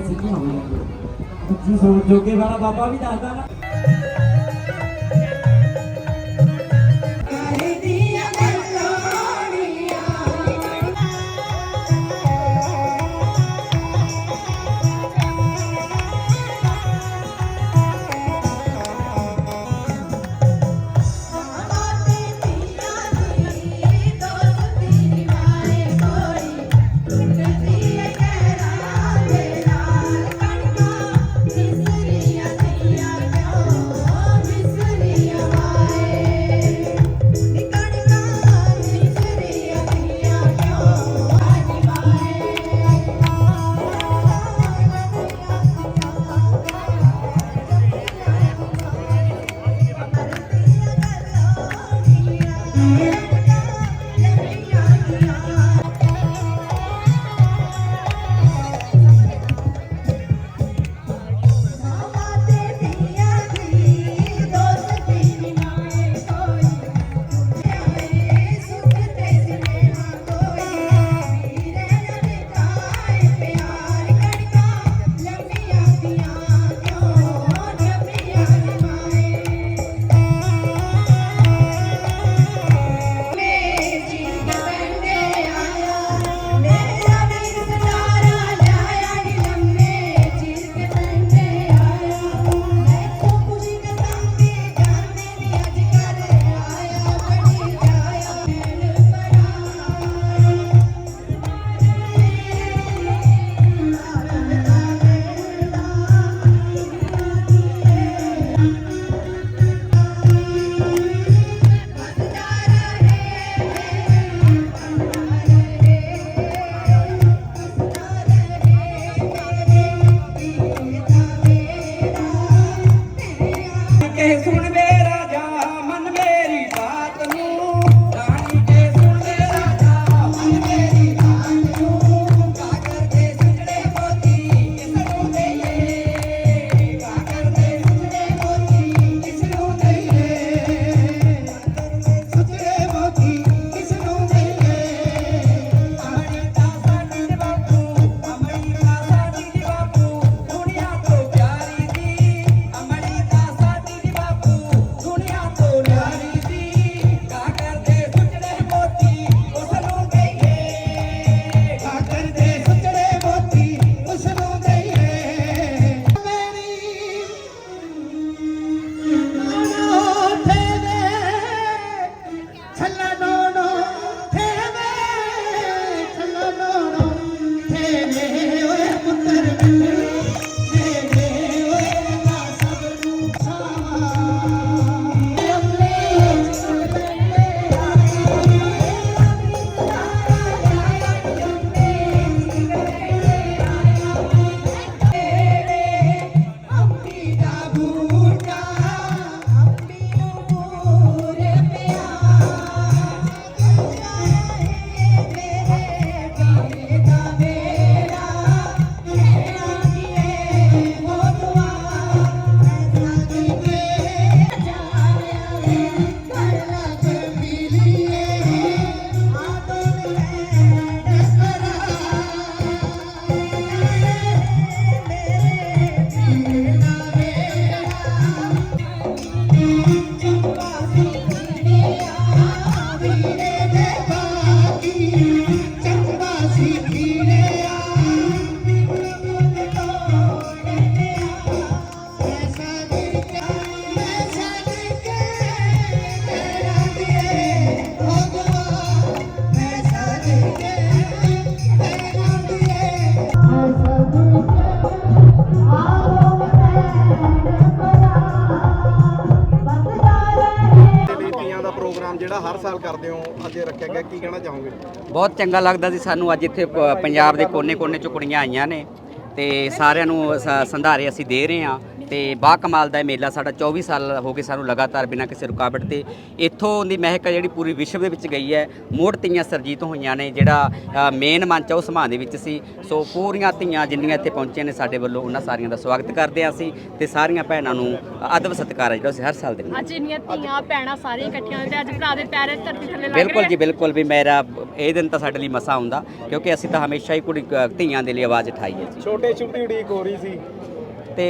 ਸਿੱਧੀ ਹੋਣੀ ਹੈ ਜੀ ਸੋਚ ਜੋਗੇ ਵਾਲਾ ਬਾਬਾ ਵੀ ਦੱਸਦਾ ਨਾ। Jesús. ਸਾਲ ਕਰਦੇ ਹੋ? ਅੱਜ ਰੱਖਿਆ ਗਿਆ, ਕੀ ਕਹਿਣਾ ਚਾਹੋਗੇ? ਬਹੁਤ ਚੰਗਾ ਲੱਗਦਾ ਸੀ ਸਾਨੂੰ ਅੱਜ ਇੱਥੇ ਪ- ਪੰਜਾਬ ਦੇ ਕੋਨੇ-ਕੋਨੇ ਚੋਂ ਕੁੜੀਆਂ ਆਈਆਂ ਨੇ ਤੇ ਸਾਰਿਆਂ ਨੂੰ ਸੰਧਾਰੇ ਅਸੀਂ ਦੇ ਰਹੇ ਹਾਂ। ਤੇ ਬਾ ਕਮਾਲ ਦਾ ਇਹ ਮੇਲਾ ਸਾਡਾ 24 ਸਾਲ ਹੋ ਗਏ ਸਾਨੂੰ ਲਗਾਤਾਰ ਬਿਨਾਂ ਕਿਸੇ ਰੁਕਾਵਟ ਤੇ। ਇੱਥੋਂ ਦੀ ਮਹਿਕ ਹੈ ਜਿਹੜੀ ਪੂਰੀ ਵਿਸ਼ਵ ਦੇ ਵਿੱਚ ਗਈ ਹੈ ਮੋੜ ਤੀਆਂ ਸਰਜੀਤ ਹੋਈਆਂ ਨੇ ਜਿਹੜਾ ਮੇਨ ਮੰਚ ਆ ਉਹ ਸਮਾਂ ਦੇ ਵਿੱਚ ਸੀ। ਸੋ ਪੂਰੀਆਂ ਧੀਆਂ ਜਿੰਨੀਆਂ ਇੱਥੇ ਪਹੁੰਚੀਆਂ ਨੇ ਸਾਡੇ ਵੱਲੋਂ ਉਹਨਾਂ ਸਾਰੀਆਂ ਦਾ ਸਵਾਗਤ ਕਰਦੇ ਹਾਂ ਅਸੀਂ ਤੇ ਸਾਰੀਆਂ ਭੈਣਾਂ ਨੂੰ ਅਦਬ ਸਤਿਕਾਰ ਹੈ ਜਿਹੜਾ ਅਸੀਂ ਹਰ ਸਾਲ ਦਿੰਦੇ ਹਾਂ। ਅੱਜ ਇੰਨੀਆਂ ਧੀਆਂ ਭੈਣਾਂ ਸਾਰੀਆਂ ਇਕੱਠੀਆਂ ਹੋਈਆਂ ਤੇ ਅੱਜ ਭਰਾ ਦੇ ਪੈਰੇ ਧਰਤੀ ਥੱਲੇ ਲੱਗ ਬਿਲਕੁਲ ਜੀ ਬਿਲਕੁਲ ਵੀ ਮੇਰਾ ਇਹ ਦਿਨ ਤਾਂ ਸਾਡੇ ਲਈ ਮਸਾ ਹੁੰਦਾ ਕਿਉਂਕਿ ਅਸੀਂ ਤਾਂ ਹਮੇਸ਼ਾ ਹੀ ਕੁੜੀ ਧੀਆਂ ਦੇ ਲਈ ਆਵਾਜ਼ ਉਠਾਈ ਹੈ ਜੀ। ਛੋਟੇ ਛੋਟੀ ਉਡੀਕ ਹੋ ਰਹੀ ਸੀ। ਤੇ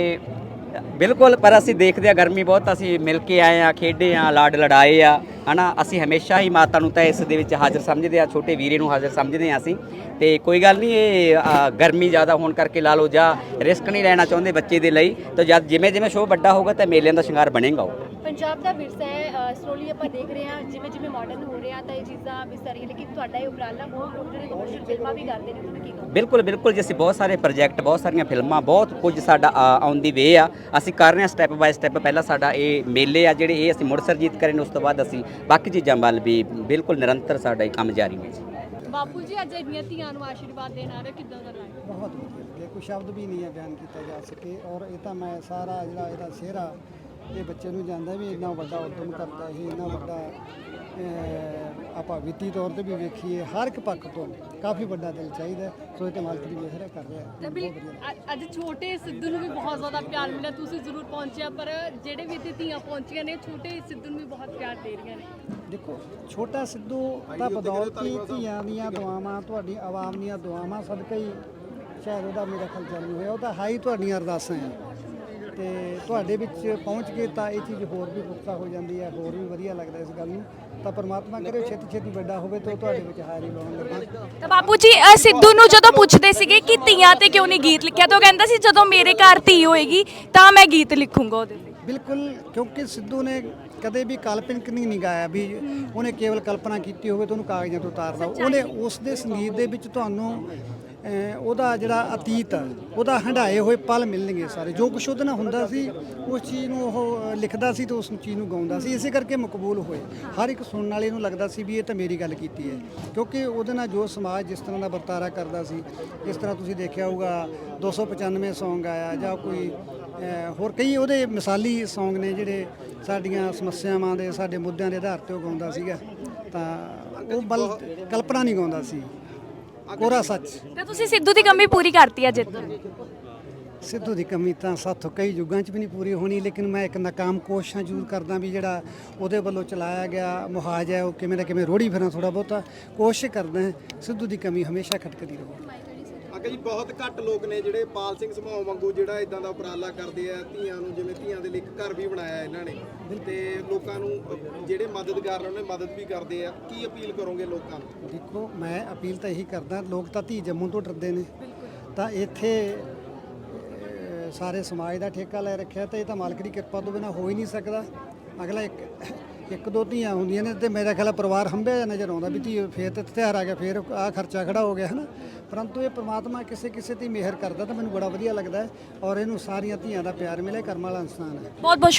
ਬਿਲਕੁਲ ਪਰ ਅਸੀਂ ਦੇਖਦੇ ਆ ਗਰਮੀ ਬਹੁਤ ਅਸੀਂ ਮਿਲ ਕੇ ਆਏ ਆ ਖੇਡੇ ਆ ਲਾਡ ਲੜਾਏ ਆ ਹਨਾ? ਅਸੀਂ ਹਮੇਸ਼ਾ ਹੀ ਮਾਤਾ ਨੂੰ ਤਾਂ ਇਸ ਦੇ ਵਿੱਚ ਹਾਜ਼ਰ ਸਮਝਦੇ ਆ ਛੋਟੇ ਵੀਰੇ ਨੂੰ ਹਾਜ਼ਰ ਸਮਝਦੇ ਆ ਅਸੀਂ। ਤੇ ਕੋਈ ਗੱਲ ਨਹੀਂ ਇਹ ਅ, ਗਰਮੀ ਜ਼ਿਆਦਾ ਹੋਣ ਕਰਕੇ ਲਾ ਲਓ ਜਾਂ ਰਿਸਕ ਨਹੀਂ ਲੈਣਾ ਚਾਹੁੰਦੇ ਬੱਚੇ ਦੇ ਲਈ ਤਾਂ ਜਦ ਜਿਵੇਂ ਜਿਵੇਂ ਸ਼ੋਅ ਵੱਡਾ ਹੋਊਗਾ ਤਾਂ ਮੇਲਿਆਂ ਦਾ ਸ਼ਿੰਗਾਰ ਬਣੇਗਾ ਉਹ। ਪੰਜਾਬ ਦਾ ਵਿਰਸਾ ਹੈ ਸਲੋਲੀ ਆਪਾਂ ਦੇਖ ਰਹੇ ਹਾਂ ਜਿਵੇਂ ਜਿਵੇਂ ਮਾਡਰਨ ਹੋ ਰਿਹਾ ਤਾਂ ਇਹ ਚੀਜ਼ਾਂ ਵਿਸਰ ਰਹੀਆਂ ਲੇਕਿਨ ਤੁਹਾਡਾ ਇਹ ਉਪਰਾਲਾ ਬਹੁਤ ਲੋਕ ਜਿਹੜੇ ਕਮਰਸ਼ੀਅਲ ਫਿਲਮਾਂ ਵੀ ਕਰਦੇ ਨੇ ਤੁਸੀਂ ਕੀ ਕਹੋ ਬਿਲਕੁਲ ਬਿਲਕੁਲ ਜੀ ਅਸੀਂ ਬਹੁਤ ਸਾਰੇ ਪ੍ਰੋਜੈਕਟ ਬਹੁਤ ਸਾਰੀਆਂ ਫਿਲਮਾਂ ਬਹੁਤ ਕੁਝ ਸਾਡਾ ਆਨ ਦੀ ਵੇ ਆ। ਅਸੀਂ ਕਰ ਰਹੇ ਹਾਂ ਸਟੈਪ ਬਾਏ ਸਟੈਪ ਪਹਿਲਾਂ ਸਾਡਾ ਇਹ ਮੇਲੇ ਆ ਜਿਹੜੇ ਇਹ ਅਸੀਂ ਮੁੜ ਸਰਜੀਤ ਕਰੇ ਨੇ ਉਸ ਤੋਂ ਬਾਅਦ ਅਸੀਂ ਬਾਕੀ ਚੀਜ਼ਾਂ ਵੱਲ ਵੀ ਬਿਲਕੁਲ ਨਿਰੰਤਰ ਸਾਡਾ ਇਹ ਕੰਮ ਜਾਰੀ ਹੈ ਜੀ। ਬਾਪੂ ਜੀ ਅੱਜ ਇੰਨੀਆਂ ਧੀਆਂ ਨੂੰ ਆਸ਼ੀਰਵਾਦ ਦੇਣ ਆ ਰਹੇ ਕਿੱਦਾਂ ਦਾ ਲੱਗ ਬਹੁਤ ਵਧੀਆ। ਕੋਈ ਸ਼ਬਦ ਵੀ ਨਹੀਂ ਹੈ ਬਿਆਨ ਕੀਤਾ ਜਾ ਸਕੇ ਔਰ ਇਹ ਤਾਂ ਮੈਂ ਸਾਰਾ ਜਿਹੜਾ ਇਹਦਾ ਸਿਹਰਾ ਇਹ ਬੱਚੇ ਨੂੰ ਜਾਂਦਾ ਵੀ ਇੰਨਾ ਵੱਡਾ ਉਦਮ ਕਰਦਾ ਇਹ ਇੰਨਾ ਵੱਡਾ ਆਪਾਂ ਵਿੱਤੀ ਤੌਰ ਤੇ ਵੀ ਵੇਖੀਏ ਹਰ ਇੱਕ ਪੱਖ ਤੋਂ ਕਾਫੀ ਵੱਡਾ ਦਿਲ ਚਾਹੀਦਾ। ਸੋ ਇਹ ਤੇ ਮਾਲਕ ਦੀ ਮਿਹਰ ਕਰ ਰਿਹਾ ਅੱਜ ਛੋਟੇ ਸਿੱਧੂ ਨੂੰ ਵੀ ਬਹੁਤ ਜ਼ਿਆਦਾ ਪਿਆਰ ਮਿਲਿਆ ਤੁਸੀਂ ਜ਼ਰੂਰ ਪਹੁੰਚਿਆ ਪਰ ਜਿਹੜੇ ਵੀ ਇੱਥੇ ਧੀਆਂ ਪਹੁੰਚੀਆਂ ਨੇ ਛੋਟੇ ਸਿੱਧੂ ਨੂੰ ਵੀ ਬਹੁਤ ਪਿਆਰ ਦੇ ਰਹੀਆਂ ਨੇ। ਦੇਖੋ ਛੋਟਾ ਸਿੱਧੂ ਦਾ ਬਦੌਲਤੀ ਧੀਆਂ ਦੀਆਂ ਦੁਆਵਾਂ ਤੁਹਾਡੀ ਆਵਾਮ ਦੀਆਂ ਦੁਆਵਾਂ ਸਦਕਾ ਹੀ ਸ਼ਾਇਦ ਉਹਦਾ ਮੇਰਾ ਖਿਆਲ ਜਨਮ ਹੋਇਆ ਉਹ ਤਾਂ ਹਾਈ ਤੁਹਾਡੀਆਂ ਅਰਦਾਸਾਂ ਹੈ ਤੇ ਤੁਹਾਡੇ ਵਿੱਚ ਪਹੁੰਚ ਕੇ ਤਾਂ ਇਹ ਚੀਜ਼ ਹੋਰ ਵੀ ਪੁਖਤਾ ਹੋ ਜਾਂਦੀ ਹੈ ਹੋਰ ਵੀ ਵਧੀਆ ਲੱਗਦਾ ਇਸ ਗੱਲ ਨੂੰ। ਤਾਂ ਪਰਮਾਤਮਾ ਕਰੇ ਛੇਤੀ ਛੇਤੀ ਵੱਡਾ ਹੋਵੇ ਤੇ ਉਹ ਤੁਹਾਡੇ ਵਿੱਚ ਹਾਜ਼ਰੀ ਲਾਉਣ ਲੱਗੇ। ਤਾਂ ਬਾਪੂ ਜੀ ਅ, ਸਿੱਧੂ ਨੂੰ ਜਦੋਂ ਪੁੱਛਦੇ ਸੀਗੇ ਕਿ ਧੀਆਂ ਤੇ ਕਿਉਂ ਨਹੀਂ ਗੀਤ ਲਿਖਿਆ ਤਾਂ ਉਹ ਕਹਿੰਦਾ ਸੀ ਜਦੋਂ ਮੇਰੇ ਘਰ ਧੀ ਹੋਏਗੀ ਤਾਂ ਮੈਂ ਗੀਤ ਲਿਖੂੰਗਾ ਉਹਦੇ ਤੇ ਬਿਲਕੁਲ ਕਿਉਂਕਿ ਸਿੱਧੂ ਨੇ ਕਦੇ ਵੀ ਕਾਲਪਨਿਕ ਨਹੀਂ ਨਿਗਾਇਆ ਵੀ ਉਹਨੇ ਕੇਵਲ ਕਲਪਨਾ ਕੀਤੀ ਹੋਵੇ ਤਾਂ ਉਹਨੂੰ ਕਾਗਜ਼ਾਂ ਤੋਂ ਉਤਾਰਦਾ ਉਹਨੇ ਉਸ ਦੇ ਸੰਗੀਤ ਦੇ ਵਿੱਚ ਤੁਹਾਨੂੰ ਉਹਦਾ ਜਿਹੜਾ ਅਤੀਤ, ਉਹਦਾ ਹੰਢਾਏ ਹੋਏ ਪਲ ਮਿਲਣਗੇ ਸਾਰੇ। ਜੋ ਕੁਛ ਉਹਦੇ ਨਾਲ ਹੁੰਦਾ ਸੀ, ਉਸ ਚੀਜ਼ ਨੂੰ ਉਹ ਲਿਖਦਾ ਸੀ ਤੇ ਉਸ ਚੀਜ਼ ਨੂੰ ਗਾਉਂਦਾ ਸੀ। ਇਸੇ ਕਰਕੇ ਮਕਬੂਲ ਹੋਏ। ਹਰ ਇੱਕ ਸੁਣਨ ਵਾਲੇ ਨੂੰ ਲੱਗਦਾ ਸੀ ਵੀ ਇਹ ਤਾਂ ਮੇਰੀ ਗੱਲ ਕੀਤੀ ਹੈ। ਕਿਉਂਕਿ ਉਹਦੇ ਨਾਲ ਜੋ ਸਮਾਜ ਜਿਸ ਤਰ੍ਹਾਂ ਦਾ ਵਰਤਾਰਾ ਕਰਦਾ ਸੀ, ਇਸ ਤਰ੍ਹਾਂ ਤੁਸੀਂ ਦੇਖਿਆ ਹੋਊਗਾ 295 Song ਆਇਆ ਜਾਂ ਕੋਈ ਹੋਰ ਕਈ ਉਹਦੇ ਮਿਸਾਲੀ Song ਨੇ ਜਿਹੜੇ ਸਾਡੀਆਂ ਸਮੱਸਿਆਵਾਂ ਦੇ, ਸਾਡੇ ਮੁੱਦਿਆਂ ਦੇ ਆਧਾਰ ਤੇ ਉਹ ਗਾਉਂਦਾ ਸੀਗਾ। ਤਾਂ ਉਹ ਬਲ ਕਲਪਨਾ ਨਹੀਂ ਗਾਉਂਦਾ ਸੀ। ਕੋਰਾ ਸੱਚ। ਤੇ ਤੁਸੀਂ ਸਿੱਧੂ ਦੀ ਕਮੀ ਪੂਰੀ ਕਰਤੀ ਅੱਜ ਇੱਥੇ ਸਿੱਧੂ ਦੀ ਕਮੀ ਤਾਂ ਸਾਥੋਂ ਕਈ ਯੁੱਗਾਂ 'ਚ ਵੀ ਨਹੀਂ ਪੂਰੀ ਹੋਣੀ ਲੇਕਿਨ ਮੈਂ ਇੱਕ ਨਾਕਾਮ ਕੋਸ਼ਿਸ਼ਾਂ ਜ਼ਰੂਰ ਕਰਦਾ ਵੀ ਜਿਹੜਾ ਉਹਦੇ ਵੱਲੋਂ ਚਲਾਇਆ ਗਿਆ ਮੁਹਾਜ ਹੈ ਉਹ ਕਿਵੇਂ ਨਾ ਕਿਵੇਂ ਰੋੜੀ ਫਿਰਾਂ ਥੋੜਾ ਬਹੁਤਾ। ਕੋਸ਼ਿਸ਼ ਕਰਦਾ ਸਿੱਧੂ ਦੀ ਕਮੀ ਹਮੇਸ਼ਾ ਖਟਕਦੀ ਰਹੇ। ਅੱਗੇ ਜੀ ਬਹੁਤ ਘੱਟ ਲੋਕ ਨੇ ਜਿਹੜੇ ਪਾਲ ਸਿੰਘ ਸਮੂਹ ਵਾਂਗੂ ਜਿਹੜਾ ਇਦਾਂ ਦਾ ਉਪਰਾਲਾ ਕਰਦੇ ਆ ਧੀਆਂ ਨੂੰ ਜਿਵੇਂ ਧੀਆਂ ਦੇ ਲਈ ਇੱਕ ਘਰ ਵੀ ਬਣਾਇਆ ਇਹਨਾਂ ਨੇ। ਤੇ ਲੋਕਾਂ ਨੂੰ ਜਿਹੜੇ ਮਦਦਗਾਰ ਨੇ ਉਹਨੇ ਮਦਦ ਵੀ ਕਰਦੇ ਆ। ਕੀ ਅਪੀਲ ਕਰੋਗੇ ਲੋਕਾਂ ਨੂੰ? ਦੇਖੋ ਮੈਂ ਅਪੀਲ ਤਾਂ ਇਹੀ ਕਰਦਾ ਲੋਕ ਤਾਂ ਧੀ ਜੰਮੂ ਤੋਂ ਡਰਦੇ ਨੇ। ਤਾਂ ਇੱਥੇ ਸਾਰੇ ਸਮਾਜ ਦਾ ਠੇਕਾ ਲੈ ਰੱਖਿਆ ਤੇ ਇਹ ਤਾਂ ਮਾਲਕ ਦੀ ਕਿਰਪਾ ਤੋਂ ਬਿਨਾ ਹੋ ਹੀ ਨਹੀਂ ਸਕਦਾ। ਅਗਲਾ ਇੱਕ ਇੱਕ ਦੋ ਧੀਆਂ ਹੁੰਦੀਆਂ ਨੇ ਤੇ ਮੇਰਾ ਖਿਆਲ ਆ ਪਰਿਵਾਰ ਹੰਭਿਆ ਜਿਹਾ ਨਜ਼ਰ ਆਉਂਦਾ ਵੀ ਧੀ ਫੇਰ ਤੇ ਤਿਉਹਾਰ ਆ ਗਿਆ, ਫੇਰ ਆ ਖਰਚਾ ਖੜਾ ਹੋ ਗਿਆ ਹਨਾ। ਪਰੰਤੂ ਇਹ ਪ੍ਰਮਾਤਮਾ ਕਿਸੇ ਕਿਸੇ ਤੇ ਮਿਹਰ ਕਰਦਾ ਤਾਂ ਮੈਨੂੰ ਬੜਾ ਵਧੀਆ ਲੱਗਦਾ ਹੈ ਔਰ ਇਹਨੂੰ ਸਾਰੀਆਂ ਧੀਆਂ ਦਾ ਪਿਆਰ ਮਿਲੇ ਕਰਮ ਵਾਲਾ ਇਨਸਾਨ ਹੈ। ਬਹੁਤ ਬਹੁਤ